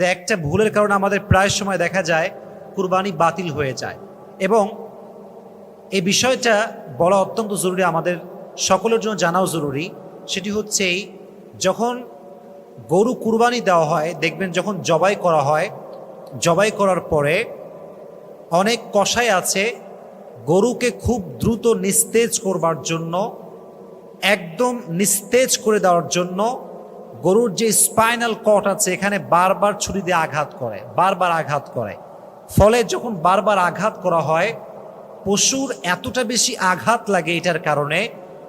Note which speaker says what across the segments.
Speaker 1: একটা ভুলের কারণে আমাদের প্রায় সময় দেখা যায় কুরবানি বাতিল হয়ে যায়। এবং এই বিষয়টা বলা অত্যন্ত জরুরি, আমাদের সকলের জন্য জানাও জরুরি। সেটি হচ্ছে এই, যখন গরু কুরবানি দেওয়া হয়, দেখবেন যখন জবাই করা হয়, জবাই করার পরে অনেক কষাই আছে গরুকে খুব দ্রুত নিস্তেজ করবার জন্য, একদম নিস্তেজ করে দেওয়ার জন্য গরুর যে স্পাইনাল কট আছে, এখানে বারবার ছুরি দিয়ে আঘাত করে, বারবার আঘাত করে। ফলে যখন বারবার আঘাত করা হয়, পশুর এতটা বেশি আঘাত লাগে এটার কারণে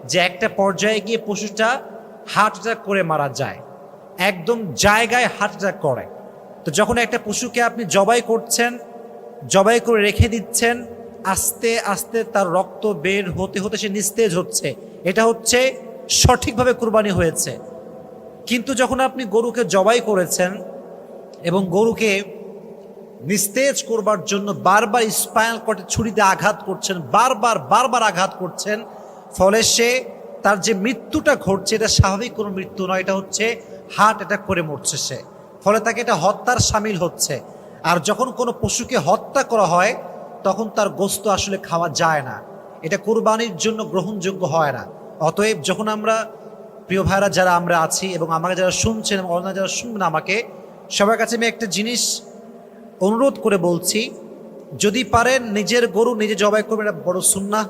Speaker 1: যে একটা পর্যায়ে গিয়ে পশুটা হার্ট অ্যাটাক করে মারা যায়, একদম জায়গায় হার্ট অ্যাটাক করে। তো যখন একটা পশুকে আপনি জবাই করছেন, জবাই করে রেখে দিচ্ছেন, আস্তে আস্তে তার রক্ত বের হতে হতে সে নিস্তেজ হচ্ছে। এটা হচ্ছে সঠিকভাবে কুরবানি হয়েছে। কিন্তু যখন আপনি গরুকে জবাই করেছেন এবং গরুকে নিস্তেজ করবার জন্য বারবার স্পাইনাল কটে ছুরিতে আঘাত করছেন, বারবার বারবার আঘাত করছেন, ফলে সে তার যে মৃত্যুটা ঘটছে, এটা স্বাভাবিক কোনো মৃত্যু নয়, এটা হচ্ছে হার্ট অ্যাটাক করে মরছে সে। ফলে তাকে এটা হত্যার সামিল হচ্ছে। আর যখন কোনো পশুকে হত্যা করা হয়, তখন তার গোস্ত আসলে খাওয়া যায় না। এটা কোরবানির জন্য গ্রহণযোগ্য হয় না। অতএব যখন আমরা প্রিয় ভাইরা, যারা আমরা আছি এবং আমাকে যারা শুনছেন এবং অন্য যারা শুনবেন আমাকে, সবার কাছে আমি একটা জিনিস অনুরোধ করে বলছি। যদি পারেন নিজের গরু নিজে জবাই করবেন, এটা বড় সুন্না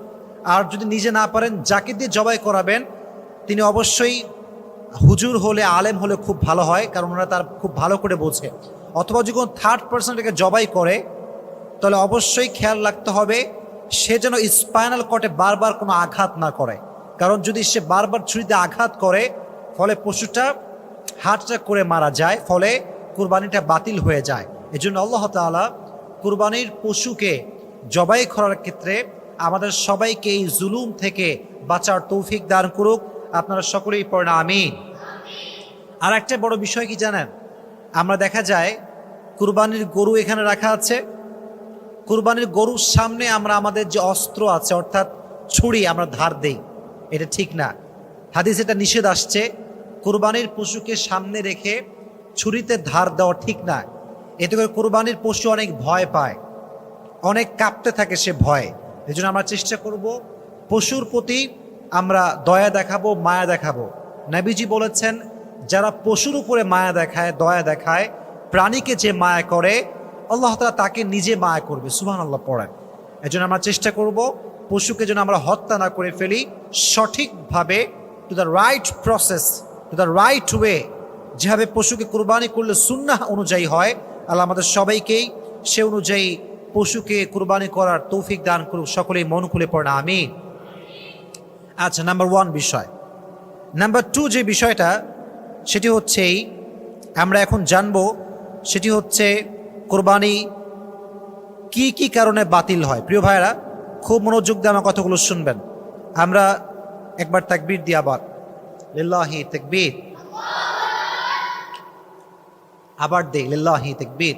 Speaker 1: আর যদি নিজে না পারেন, যাকে দিয়ে জবাই করাবেন, তিনি অবশ্যই হুজুর হলে, আলেম হলে খুব ভালো হয়, কারণ ওরা তার খুব ভালো করে বোঝে। অথবা যদি কোনো থার্ড পার্সন এটাকে জবাই করে, তাহলে অবশ্যই খেয়াল রাখতে হবে, সে যেন স্পাইনাল কটে বারবার কোনো আঘাত না করে। কারণ যদি সে বারবার ছুরিতে আঘাত করে, ফলে পশুটা অ্যাটাক করে মারা যায়, ফলে কুরবানিটা বাতিল হয়ে যায়। এই জন্য আল্লাহ তাআলা কুরবানির পশুকে জবাই করার ক্ষেত্রে আমাদের সবাইকে এই জুলুম থেকে বাঁচার তৌফিক দান করুক। আপনারা সকলেই পড়েন আমিন। আর একটা বড় বিষয় কি জানেন? আমরা দেখা যায় কুরবানির গরু এখানে রাখা আছে। কুরবানির গরুর সামনে আমরা আমাদের যে অস্ত্র আছে, অর্থাৎ ছুরি আমরা ধার দেই। এটা ঠিক না। হাদিস এটা নিষেধ আসছে, কুরবানির পশুকে সামনে রেখে ছুরিতে ধার দেওয়া ঠিক না। এতে করে কুরবানির পশু অনেক ভয় পায়। অনেক কাঁপতে থাকে সে ভয়ে। এই জন্য আমরা চেষ্টা করব, পশুর প্রতি আমরা দয়া দেখাবো, মায়া দেখাবো। নাবিজি বলেছেন, যারা পশুর উপরে মায়া দেখায়, দয়া দেখায়, প্রাণীকে যে মায়া করে, আল্লাহ তালা তাকে নিজে মায়া করবে। সুহান আল্লাহ পড়েন। এই জন্য আমরা চেষ্টা করব পশুকে যেন আমরা হত্যা না করে ফেলি, সঠিকভাবে to the right process to the right way যেভাবে পশুকে কুরবানি করলে সুন্নাহ অনুযায়ী হয়, আল্লাহ আমাদের সবাইকেই সে অনুযায়ী পশুকে কুরবানি করার তৌফিক দান করুক, সকলেই মন খুলে পড়ে না আমি আচ্ছা নাম্বার ওয়ান বিষয়। নাম্বার টু যে বিষয়টা, সেটি হচ্ছেই আমরা এখন জানব, সেটি হচ্ছে কোরবানি কি কি কারণে বাতিল হয়। প্রিয় ভাইরা খুব মনোযোগ দিয়ে আমার কথাগুলো শুনবেন। আমরা একবার তাকবির দিয়ে আবার। লিল্লাহি তাকবীর। আবার দেই, লিল্লাহি তাকবীর।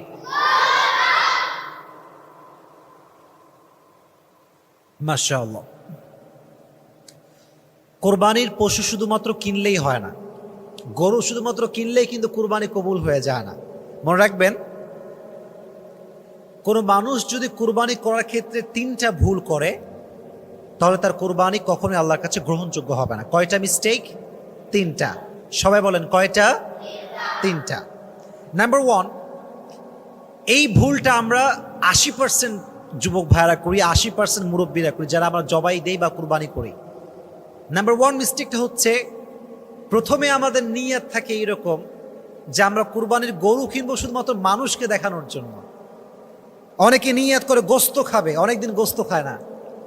Speaker 1: মাশাআল্লাহ। কোরবানির পশু শুধুমাত্র কিনলেই হয় না। গরু শুধুমাত্র কিনলেই কিন্তু কোরবানি কবুল হয়ে যায় না। মনে রাখবেন কোনো মানুষ যদি কুরবানি করার ক্ষেত্রে তিনটা ভুল করে, তাহলে তার কুরবানি কখনোই আল্লাহর কাছে গ্রহণযোগ্য হবে না। কয়টা মিস্টেক তিনটা। সবাই বলেন, কয়টা? তিনটা। নাম্বার ওয়ান এই ভুলটা আমরা আশি পার্সেন্ট যুবক ভাইয়ারা করি, আশি পার্সেন্ট মুরব্বীরা করি, যারা আমরা জবাই দেই বা কুরবানি করি। নাম্বার ওয়ান মিস্টেকটা হচ্ছে, প্রথমে আমাদের নিয়ত থাকে এইরকম যে আমরা কুরবানির গরু কিনবো শুধুমাত্র মানুষকে দেখানোর জন্য। অনেকে নিয়াত করে গোস্ত খাবে, অনেকদিন গোস্ত খায় না।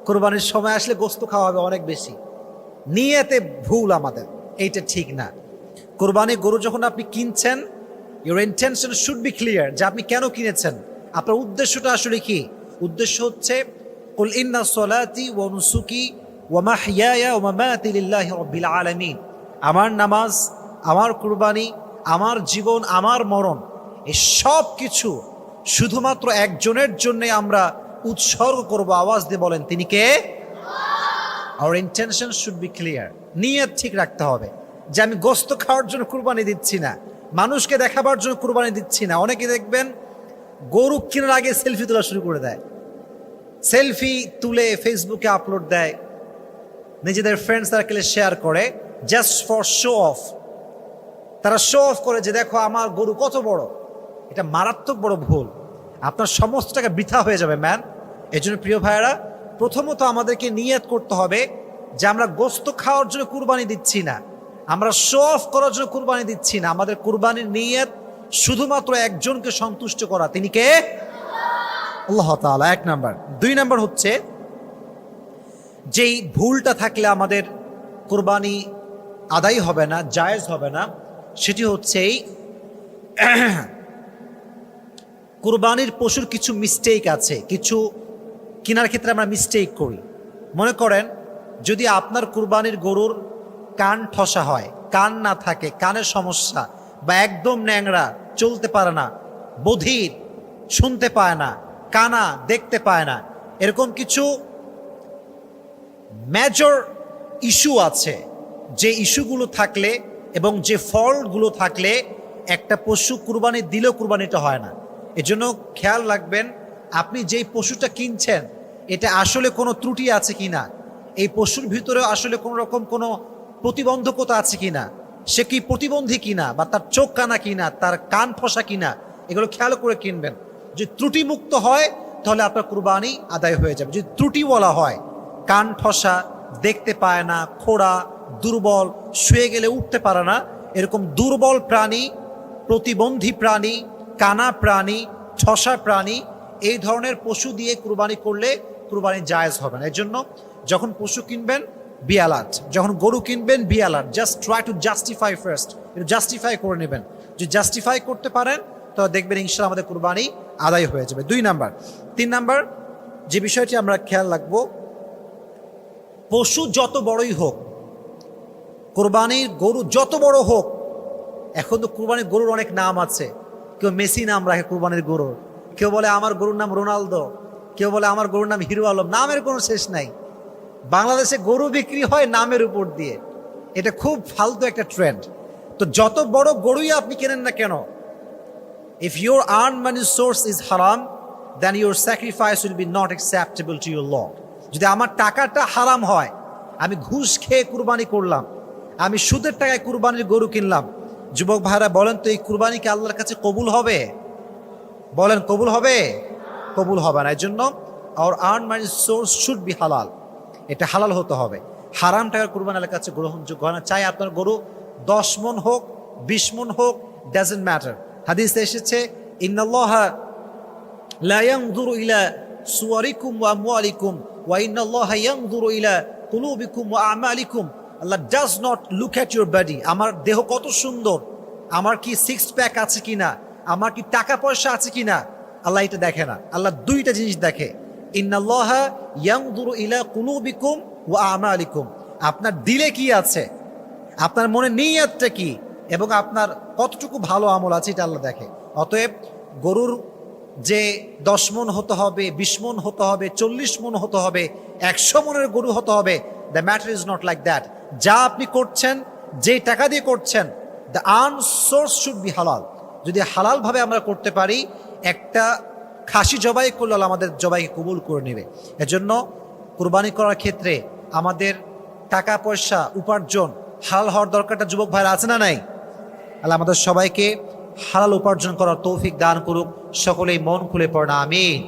Speaker 1: কোরবানির সময় আসলে গোস্ত খাওয়া হবে অনেক বেশি। নিয়েতে ভুল আমাদের, এইটা ঠিক না। কোরবানির গরু যখন আপনি কিনছেন your intention should be clear যে আপনি কেন কিনেছেন? আপনার উদ্দেশ্যটা আসলে কি? উদ্দেশ্য হচ্ছে সলাতি আলামিন। আমার নামাজ, আমার কুরবানি, আমার জীবন, আমার মরণ, এই সব কিছু শুধুমাত্র একজনের জন্য আমরা উৎসর্গ করব আওয়াজ দিয়ে বলেন, তিনি কে? Our intention should be clear নিয়ত ঠিক রাখতে হবে যে আমি গোস্ত খাওয়ার জন্য কুরবানি দিচ্ছি না, মানুষকে দেখাবার জন্য কুরবানি দিচ্ছি না। অনেকে দেখবেন গরু কেনার আগে সেলফি তোলা শুরু করে দেয়। সেলফি তুলে ফেসবুকে আপলোড দেয়। নিজেদের ফ্রেন্ড সার্কেলে শেয়ার করে জাস্ট ফর শো অফ তারা শো অফ করে যে, দেখো, আমার গরু কত বড়। এটা মারাত্মক বড় ভুল। আপনার সমস্ত টাকা বৃথা হয়ে যাবে, ম্যান। এই জন্য প্রিয় ভাইয়েরা, প্রথমত আমাদেরকে নিয়াত করতে হবে যে আমরা গোস্ত খাওয়ার জন্য কুরবানি দিচ্ছি না। আমরা শো অফ করার জন্য কুরবানি দিচ্ছি না। আমাদের কুরবানির নিয়ত শুধুমাত্র একজনকে সন্তুষ্ট করা। তিনি কে? আল্লাহ তাআলা, এক নাম্বার। দুই নাম্বার হচ্ছে, যেই ভুলটা থাকলে আমাদের কুরবানি আদায় হবে না, জায়েজ হবে না, সেটি হচ্ছে এই কুরবানির পশুর কিছু মিস্টেক আছে, কিছু কেনার ক্ষেত্রে আমরা মিস্টেক করি। মনে করেন, যদি আপনার কুরবানির গরুর কান ঠসা হয়, কান না থাকে, কানের সমস্যা বা একদম ন্যাংরা, চলতে পারে না, বধির, শুনতে পায় না, কানা দেখতে পায় না, এরকম কিছু মেজর ইস্যু আছে, যে ইস্যুগুলো থাকলে এবং যে ফলগুলো থাকলে একটা পশু কুরবানি দিলেও কুরবানিটা হয় না। এজন্য খেয়াল রাখবেন, আপনি যেই পশুটা কিনছেন, এটা আসলে কোনো ত্রুটি আছে কিনা? এই পশুর ভিতরে আসলে কোনো রকম কোনো প্রতিবন্ধকতা আছে কিনা? সে কি প্রতিবন্ধী কিনা? বা তার চোখ কানা কিনা? তার কান ফসা কিনা? এগুলো খেয়াল করে কিনবেন। যদি ত্রুটিমুক্ত হয়, তাহলে আপনার কুরবানি আদায় হয়ে যাবে। যদি ত্রুটি বলা হয়, কান ঠসা দেখতে পায় না, খোড়া, দুর্বল, শুয়ে গেলে উঠতে পারে না, এরকম দুর্বল প্রাণী, প্রতিবন্ধী প্রাণী কানা প্রাণী ঠসা প্রাণী, এই ধরনের পশু দিয়ে কুরবানি করলে কুরবানি জায়েজ হবে না। এর জন্য যখন পশু কিনবেন বি যখন গরু কিনবেন be just try to justify first justify করে নেবেন। যদি জাস্টিফাই করতে পারেন, তো দেখবেন ইনশাল আমাদের কুরবানি আদায় হয়ে যাবে। দুই নাম্বার। তিন নাম্বার, যে বিষয়টি আমরা খেয়াল রাখব, পশু যত বড়ই হোক, কোরবানির গরু যত বড় হোক, এখন তো কুরবানির গরুর অনেক নাম আছে। কেউ মেসি নাম রাখে কুরবানির গরুর কেউ বলে আমার গরুর নাম রোনালদো। কেউ বলে আমার গরুর নাম হিরো আলম। নামের কোনো শেষ নাই। বাংলাদেশে গরু বিক্রি হয় নামের উপর দিয়ে। এটা খুব ফালতু একটা ট্রেন্ড তো যত বড় গরুই আপনি কেনেন না কেন if your earn money source is হারাম then your sacrifice will be not acceptable to your Lord যদি আমার টাকাটা হারাম হয়, আমি ঘুষ খেয়ে কুরবানি করলাম, আমি সুদের টাকায় কুরবানির গরু কিনলাম যুবক ভাইরা, বলেন তো এই কুরবানি কি আল্লাহর কাছে কবুল হবে? বলেন, কবুল হবে? কবুল হবে না। এই জন্য our earn money source should be হালাল এটা হালাল হতে হবে। হারাম টাকার কুরবান আল্লাহর কাছে গ্রহণযোগ্য হয় না। চাই আপনার গরু দশ মন হোক, বিশ মন হোক ডাজেন্ট ম্যাটার হাদিস এসেছে, ইন্নাল্লাহ ইলা ওয়া ওয়া ইলা Allah does not look at your body. আমার দেহ কত সুন্দর। আমার কি সিক্স প্যাক আছে কি না আমার কি টাকা পয়সা আছে কি না আল্লাহ এটা দেখে না। আল্লাহ দুইটা জিনিস দেখে। ইন্নাল্লাহ ইয়ানজুরু ইলা কুলুবিকুম আপনার দিলে কি আছে? আপনার মনে নিয়তটা কি? এবং আপনার কতটুকু ভালো আমল আছে এটা আল্লাহ দেখে। অতএব গরুর যে দশ মন হতে হবে, বিশ মন হতে হবে, চল্লিশ মন হতে হবে, একশো মনের গরু হতে হবে the matter is not like that যা আপনি করছেন যে টাকা দিয়ে করছেন the earn source should be হালাল যদি হালালভাবে আমরা করতে পারি, একটা খাসি জবাই করলে আমাদের জবাইকে কবুল করে নেবে। এজন্য কুরবানি করার ক্ষেত্রে আমাদের টাকা, পয়সা, উপার্জন হাল হওয়ার দরকারটা যুবক ভাইরা আছে না নাই? আল্লাহ আমাদের সবাইকে হালাল উপার্জন করার তৌফিক দান করুক। সকলেই মন খুলে পড়া আমিন।